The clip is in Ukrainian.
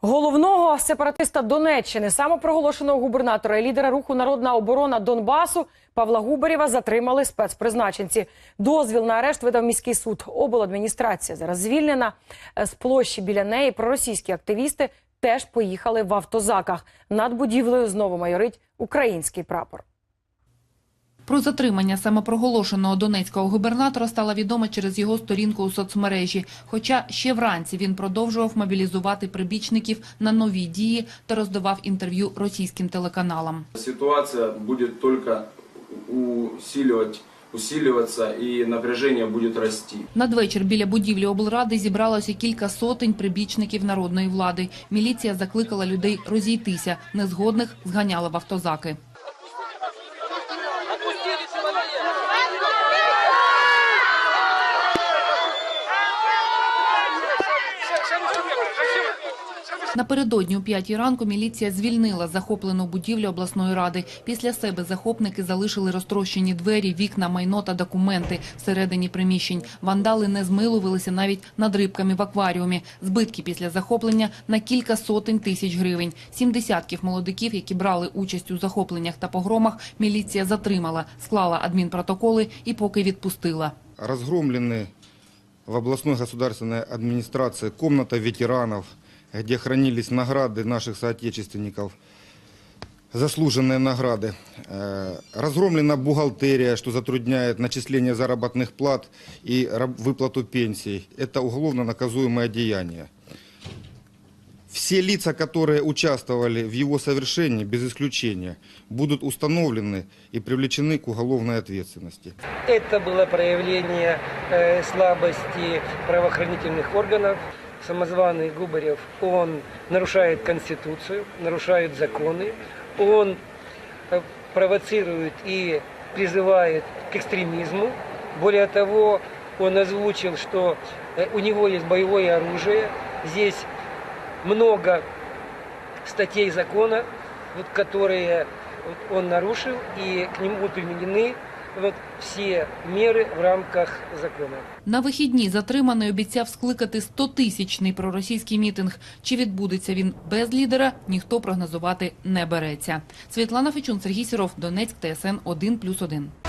Головного сепаратиста Донеччини, самопроголошеного губернатора і лідера руху Народна оборона Донбасу Павла Губарєва затримали спецпризначенці. Дозвіл на арешт видав міський суд. Обладміністрація зараз звільнена Е, з площі біля неї. Проросійські активісти теж поїхали в автозаках. Над будівлею знову майорить український прапор. Про затримання самопроголошеного донецького губернатора стало відомо через його сторінку у соцмережі. Хоча ще вранці він продовжував мобілізувати прибічників на нові дії та роздавав інтерв'ю російським телеканалам. Ситуация будет только усиливать, усиливаться и напряжение будет расти. Надвечір біля будівлі облради зібралося кілька сотень прибічників народної влади. Міліція закликала людей розійтися, незгодних зганяла в автозаки. Напередодні у п'ятій ранку міліція звільнила захоплену будівлю обласної ради. Після себе захопники залишили розтрощені двері, вікна, майно та документи всередині приміщень. Вандали не змилувалися навіть над рибками в акваріумі. Збитки після захоплення на кілька сотень тисяч гривень. Сім десятків молодиків, які брали участь у захопленнях та погромах, міліція затримала, склала адмінпротоколи і поки відпустила. разгромлены в областной государственной администрации комната ветеранов, где хранились награды наших соотечественников, заслуженные награды. Э, Разгромлена бухгалтерия, что затрудняет начисление заработных плат и выплату пенсий. Это уголовно наказуемое деяние. Все лица, которые участвовали в его совершении, без исключения, будут установлены и привлечены к уголовной ответственности. Это было проявление э, слабости правоохранительных органов. Самозваный Губарев, он нарушает Конституцию, нарушает законы, он э, провоцирует и призывает к экстремизму. Более того, он озвучил, что э, у него есть боевое оружие. Здесь много статей закона, вот, которые он нарушил, и к нему применены вот, всі міри в рамках закона. На вихідні затриманий обіцяв скликати 100-тисячний проросійський мітинг. Чи відбудеться він без лідера, ніхто прогнозувати не береться. Світлана Фечун, Сергій Сіров, Донецьк, ТСН 1+,1.